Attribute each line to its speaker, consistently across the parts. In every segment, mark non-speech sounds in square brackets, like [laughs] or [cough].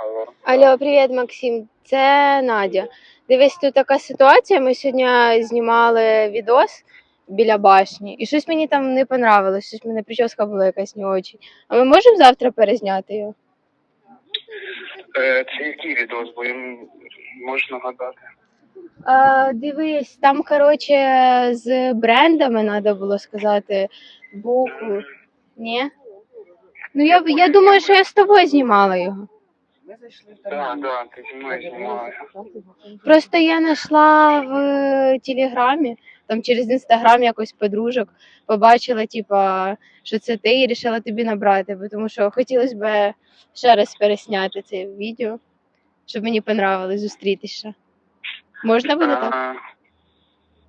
Speaker 1: Алло.
Speaker 2: Алло, привіт, Максим. Це Надя. Дивись, тут така ситуація. Ми сьогодні знімали відос біля башні, і щось мені там не понравилось, щось мене прическа була якась не очень. А ми можемо завтра перезняти його?
Speaker 1: Е, це який відос, бо я м- можу нагадати.
Speaker 2: А, дивись, там, коротше, з брендами треба було сказати букву. Ні? Ну я, я думаю, що я з тобою знімала його.
Speaker 1: Так, так, ти зі мною знімала.
Speaker 2: Просто я знайшла в е, Телеграмі, там через інстаграм якось подружок, побачила, типа, що це ти, і вирішила тобі набрати, бо тому що хотілося б ще раз пересняти це відео, щоб мені понравилось зустрітися. Можна буде так?
Speaker 1: Е,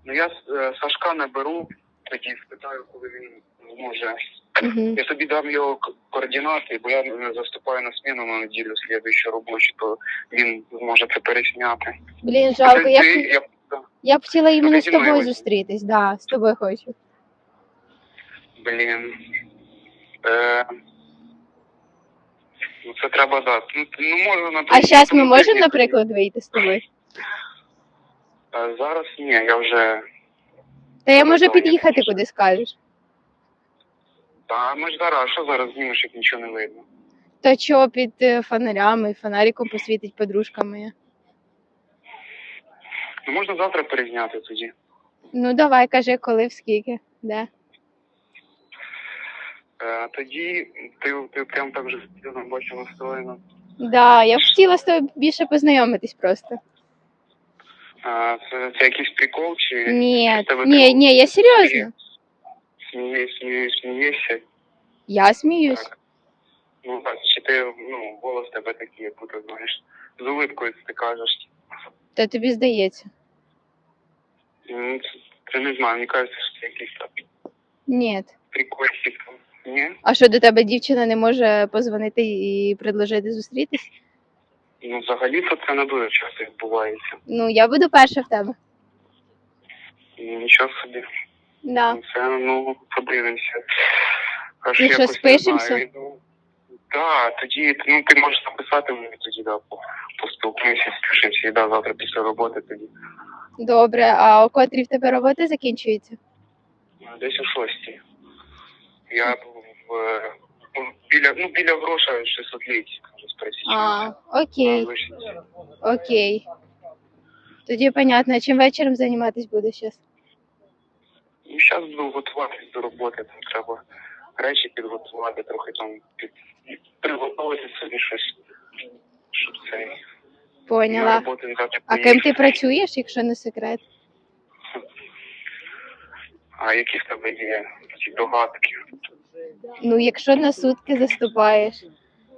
Speaker 1: Ну я е, Сашка наберу, тоді спитаю, коли він зможе.
Speaker 2: Угу.
Speaker 1: Я тобі дам його координати, бо я е, заступаю на зміну на неділю слідуючу робочу, то він зможе це пересняти.
Speaker 2: Блін, жалко. Я,
Speaker 1: ти- я,
Speaker 2: я б хотіла іменно з тобою зустрітись, да, з тобою хочу.
Speaker 1: Блін. Е, ну це треба дати. Ну, ну можна на
Speaker 2: А зараз ми можемо, наприклад, вийти з тобою?
Speaker 1: Е, Зараз ні, я вже.
Speaker 2: Та я
Speaker 1: Ну,
Speaker 2: можу під'їхати, куди скажеш.
Speaker 1: Та ми ж зараз, а що зараз знімеш, як нічого не видно?
Speaker 2: Та чого під е, фонарями, фонариком посвітить подружка моя.
Speaker 1: Ну можна завтра перезняти тоді.
Speaker 2: Ну давай, кажи, коли, в скільки, де.
Speaker 1: Е, тоді ти, ти прям так вже серйозно бачив настроєно.
Speaker 2: Да, я б хотіла з тобою більше познайомитись просто.
Speaker 1: Е, це, це якийсь прикол чи
Speaker 2: Ні,
Speaker 1: чи в тебе
Speaker 2: ні, ні, я серйозно.
Speaker 1: Смієш, смієш, смієшся?
Speaker 2: Я сміюсь.
Speaker 1: Так. Ну так, чи ти, ну, голос тебе такий, як будто знаєш. З улипкою ти кажеш.
Speaker 2: Та тобі здається.
Speaker 1: Ну, це, це не знаю, мені кажеться, що це якийсь так
Speaker 2: Ні.
Speaker 1: прикольчик. Ні?
Speaker 2: А що до тебе дівчина не може позвонити і предложити зустрітись?
Speaker 1: Ну, взагалі то це не дуже часто відбувається.
Speaker 2: Ну, я буду перша в тебе.
Speaker 1: І Нічого собі.
Speaker 2: Да.
Speaker 1: Ну, Це, ну, подивимося. Аж
Speaker 2: Ну, що,
Speaker 1: якось не
Speaker 2: спишемося?
Speaker 1: знаю. Ну, Так, тоді, ну, ти можеш написати мені тоді, да, по- поспілкуємося, спишемося, і да, завтра після роботи тоді.
Speaker 2: Добре, а о котрій в тебе робота закінчується?
Speaker 1: Ну, Десь о шостій. Я був в, е, ну, біля, ну, біля гроша 600 літ, з
Speaker 2: А, окей, окей. Тоді понятно, чим вечором займатися будеш зараз?
Speaker 1: Зараз буду готуватись до роботи, там треба речі підготувати, трохи там під... приготувати собі щось, щоб це
Speaker 2: Поняла.
Speaker 1: роботу взяти.
Speaker 2: А ким ти працюєш, якщо не секрет?
Speaker 1: А які в тебе є ці догадки?
Speaker 2: Ну, якщо на сутки заступаєш,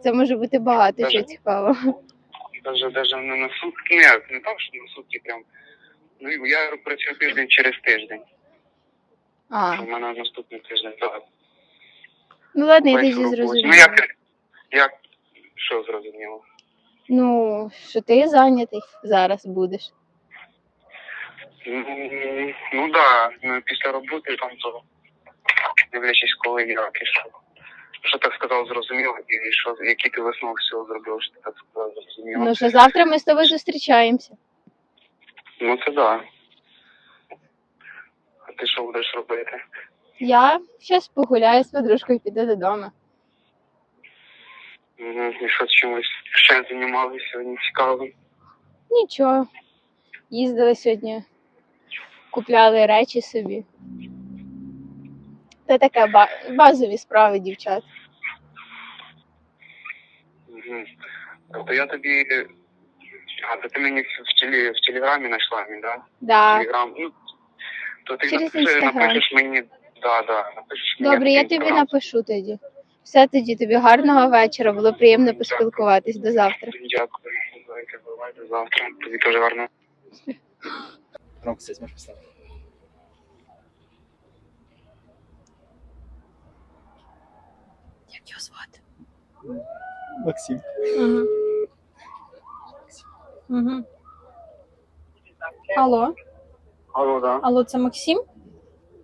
Speaker 2: це може бути багато
Speaker 1: Даже-
Speaker 2: чого цікавого.
Speaker 1: Даже, даже не на сутки, не, не так, що на сутки прям. Ну, я працюю тиждень через тиждень.
Speaker 2: А,
Speaker 1: У мене наступний тиждень, так.
Speaker 2: ну ладно, я тоді зрозуміла.
Speaker 1: Ну, як, як, що зрозуміло?
Speaker 2: Ну, що ти зайнятий зараз будеш.
Speaker 1: Ну, ну да, ну, після роботи там то, дивлячись, коли як і що. Що так сказав, зрозуміло, і що, який ти висновок з цього зробив, що ти так сказав, зрозуміло.
Speaker 2: Ну що завтра ми з тобою зустрічаємося.
Speaker 1: Ну це да. Що будеш робити?
Speaker 2: Я зараз погуляю з подружкою, піду додому.
Speaker 1: І що чимось ще займалися сьогодні цікавим?
Speaker 2: Нічого. Їздили сьогодні, купляли речі собі. Це таке ба- базові справи, дівчат.
Speaker 1: Угу. Тобто я тобі. А, то ти мені в, теле, в телеграмі знайшла мені, да?
Speaker 2: Да.
Speaker 1: Телеграм. Ну, то ти
Speaker 2: Через
Speaker 1: напиши, напишеш мені. Да, да, напишеш мені.
Speaker 2: Добре, я тобі
Speaker 1: Інстаграм.
Speaker 2: напишу тоді. Все тоді, тобі гарного вечора. Було приємно поспілкуватись. До завтра.
Speaker 1: Дякую. Давайте бувайте завтра. Тобі теж гарно.
Speaker 3: Здесь можешь поставить.
Speaker 2: Як його звати?
Speaker 3: Максим.
Speaker 4: Угу. Угу. Алло,
Speaker 1: Алло, да.
Speaker 4: алло, це Максим?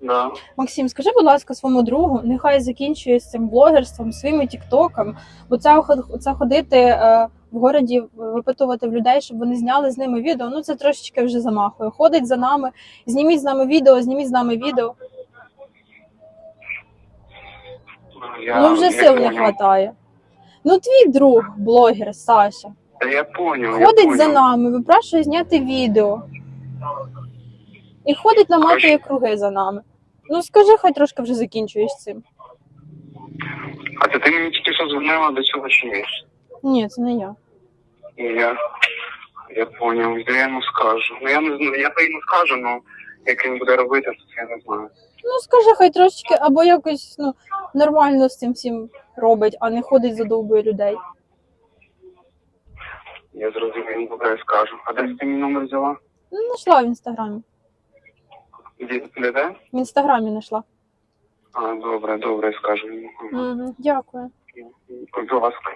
Speaker 1: Да.
Speaker 4: Максим, скажи, будь ласка, своєму другу, нехай закінчує з цим блогерством, своїми тіктоком, бо це, це ходити е, в городі випитувати в людей, щоб вони зняли з ними відео. Ну це трошечки вже замахує. Ходить за нами, зніміть з нами відео, зніміть з нами відео.
Speaker 1: Я,
Speaker 4: Ну вже сил не вистачає. Ну, твій друг, блогер Саша,
Speaker 1: Та я понял,
Speaker 4: ходить
Speaker 1: я
Speaker 4: за нами, випрашує зняти відео. І ходить наматує круги за нами. Ну скажи, хай трошки вже закінчуєш цим.
Speaker 1: А це ти мені тільки що дзвонила до цього чи ні?
Speaker 4: Ні, це не я.
Speaker 1: І я, я понял, я йому скажу. Ну я не знаю, я то йому скажу, ну як він буде робити, то це я не знаю.
Speaker 4: Ну скажи, хай трошечки або якось ну, нормально з цим всім робить, а не ходить задовбує людей.
Speaker 1: Я зрозумів, добре, скажу. А де ти мій номер взяла?
Speaker 4: Ну, знайшла в інстаграмі.
Speaker 1: Де, де?
Speaker 4: В інстаграмі знайшла.
Speaker 1: А, добре, добре, скажу йому.
Speaker 4: Угу, дякую.
Speaker 1: Будь ласка.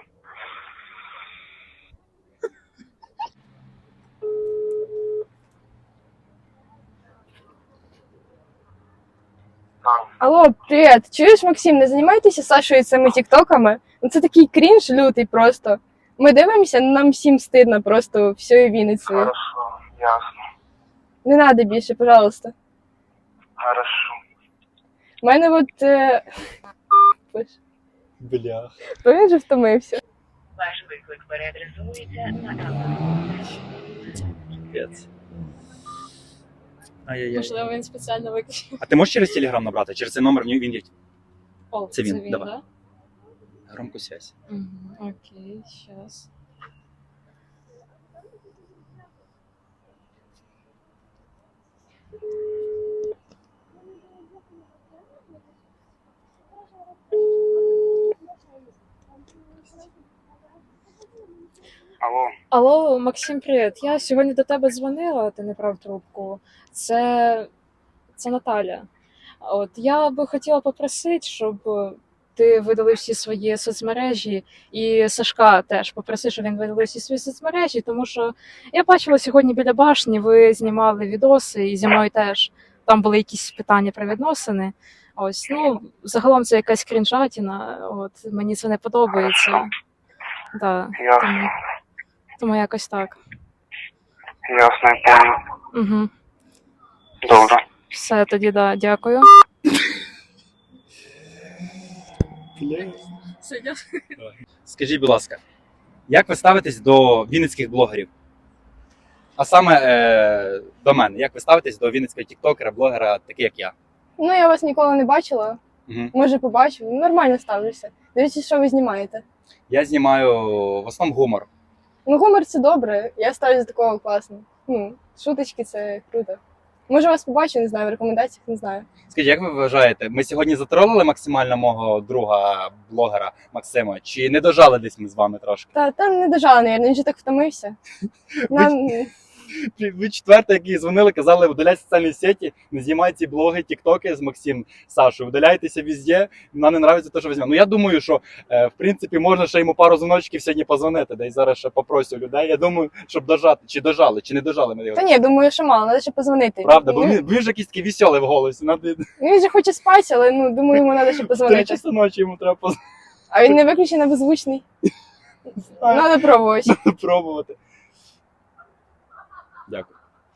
Speaker 5: Алло, привіт. Чуєш, Максим, не займайтеся Сашою цими тіктоками. Ну це такий крінж лютий просто. Ми дивимося, нам всім стидно просто всією Вінницею.
Speaker 1: Хорошо, ясно.
Speaker 5: Не треба більше, пожалуйста.
Speaker 1: Хорошо.
Speaker 5: У мене от. Е...
Speaker 3: Бля.
Speaker 5: то він же втомився.
Speaker 6: Ваш виклик переадресується на.
Speaker 3: Капець. Ай-яй-яй.
Speaker 4: Можливо, він спеціально виключив.
Speaker 3: А ти можеш через телеграм набрати? Через цей номер він є.
Speaker 4: О,
Speaker 3: Це він, давай.
Speaker 4: да?
Speaker 3: Громку связь.
Speaker 4: Угу, окей, щас.
Speaker 1: Алло.
Speaker 7: Алло, Максим, привіт. Я сьогодні до тебе дзвонила, ти не брав трубку. Це, це Наталя. От я би хотіла попросити, щоб ти видали всі свої соцмережі, і Сашка теж попроси, щоб він видалив всі свої соцмережі, тому що я бачила сьогодні біля башні, ви знімали відоси, і зі мною теж там були якісь питання про відносини. Ось, ну, загалом це якась крінжатіна, от мені це не подобається. Да, тому, тому якось так.
Speaker 1: ясно, я понял.
Speaker 7: Угу.
Speaker 1: Добре.
Speaker 7: Все тоді, да, дякую.
Speaker 3: Скажіть, будь ласка, як ви ставитесь до вінницьких блогерів? А саме е, до мене, як ви ставитесь до вінницького тіктокера, блогера, такий як я?
Speaker 5: Ну, я вас ніколи не бачила.
Speaker 3: Угу.
Speaker 5: Може, побачив. Нормально ставлюся. Дивіться, що ви знімаєте.
Speaker 3: Я знімаю в основному гумор.
Speaker 5: Ну, гумор це добре. Я ставлюся до такого класно. Ну, шуточки це круто. Може, вас побачу, не знаю, в рекомендаціях не знаю.
Speaker 3: Скажіть, як ви вважаєте, ми сьогодні затролили максимально мого друга блогера Максима? Чи не дожали десь ми з вами трошки?
Speaker 5: Та там не дожала, навірно, він вже так втомився. [laughs] Нам
Speaker 3: Ви четверте, які дзвонили, казали, удаляйте соціальні сеті, не знімайте ці блоги, тіктоки з Максим Сашою, удаляйтеся везде. Нам не подобається те, що ви. Ну я думаю, що е, в принципі можна ще йому пару дзвоночків сьогодні позвонити, де й зараз ще попросю людей. Я думаю, щоб дожати, чи дожали, чи не дожали його.
Speaker 5: Та ні, думаю, що мало, треба ще позвонити.
Speaker 3: Правда, бо
Speaker 5: Ну,
Speaker 3: він, він же якийсь такий веселий в голосі. Надо
Speaker 5: Він же хоче спати, але ну думаю, йому треба ще
Speaker 3: три
Speaker 5: позвонити.
Speaker 3: часа ночі йому треба
Speaker 5: А він не виключений на беззвучний. [laughs] Треба пробувати.
Speaker 3: пробувати. Дякую.